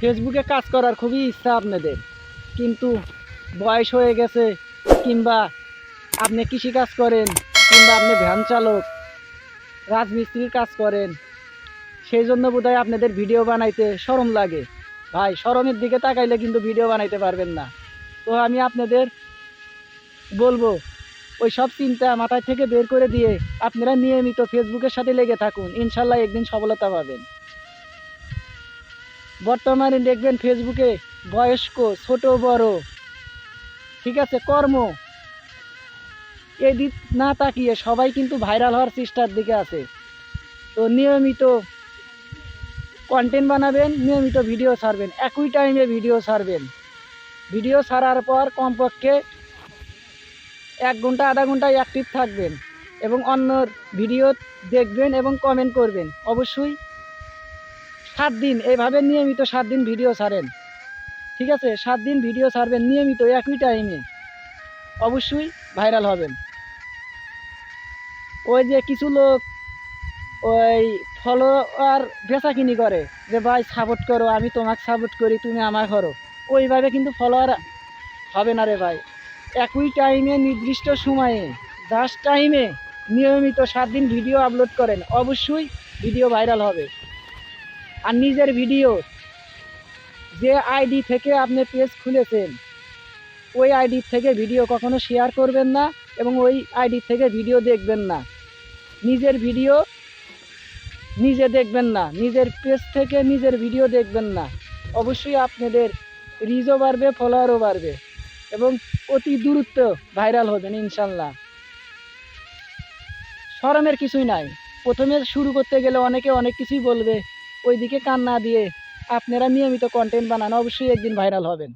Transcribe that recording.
ফেসবুকে কাজ করার খুবই ইচ্ছা আপনাদের। কিন্তু বয়স হয়ে গেছে, কিংবা আপনি কৃষি কাজ করেন, কিংবা আপনি ভ্যান চালক, রাজমিস্ত্রির কাজ করেন, সেই জন্য বোধহয় আপনাদের ভিডিও বানাইতে শরম লাগে। ভাই, শরমের দিকে তাকাইলে কিন্তু ভিডিও বানাইতে পারবেন না। তো আমি আপনাদের বলব, ওই সব চিন্তা মাথায় থেকে বের করে দিয়ে আপনারা নিয়মিত ফেসবুকের সাথে লেগে থাকুন। ইনশাল্লাহ একদিন সফলতা পাবেন। বর্তমানে দেখবেন ফেসবুকে বয়স্ক, ছোট, বড়। ঠিক আছে, কর্ম। এদিক না তাকিয়ে সবাই কিন্তু ভাইরাল হওয়ার চেষ্টার দিকে আছে। তো নিয়মিত কন্টেন্ট বানাবেন, নিয়মিত ভিডিও ছাড়বেন, একই টাইমে ভিডিও ছাড়বেন। ভিডিও ছাড়ার পর কমপক্ষে এক ঘণ্টা, আধা ঘণ্টা অ্যাক্টিভ থাকবেন এবং অন্য ভিডিও দেখবেন এবং কমেন্ট করবেন। অবশ্যই সাত দিন এইভাবে নিয়মিত সাত দিন ভিডিও ছাড়েন। ঠিক আছে? সাত দিন ভিডিও ছাড়বেন নিয়মিত, একই টাইমে অবশ্যই ভাইরাল হবেন। ওই যে কিছু লোক ওই ফলোয়ার বেচাকিনি করে, যে, ভাই সাপোর্ট করো, আমি তোমাকে সাপোর্ট করি, তুমি আমার করো। ওইভাবে কিন্তু ফলোয়ার হবে না রে ভাই। একই টাইমে নির্দিষ্ট সময়ে জাস্ট টাইমে নিয়মিত সাত দিন ভিডিও আপলোড করেন। অবশ্যই ভিডিও ভাইরাল হবে। আর নিজের ভিডিও যে আইডি থেকে আপনি পেজ খুলেছেন, ওই আইডি থেকে ভিডিও কখনো শেয়ার করবেন না এবং ওই আইডি থেকে ভিডিও দেখবেন না। নিজের ভিডিও নিজে দেখবেন না, নিজের পেজ থেকে নিজের ভিডিও দেখবেন না। অবশ্যই আপনাদের রিজও বাড়বে ফলোয়ারও বাড়বে এবং অতি দূরত্ব ভাইরাল হবেন, ইনশাল্লাহ। শরমের কিছুই নাই। প্রথমে শুরু করতে গেলে অনেকে অনেক কিছুই বলবে। ওইদিকে কান না দিয়ে আপনারা নিয়মিত কন্টেন্ট বানান অবশ্যই একদিন ভাইরাল হবেন।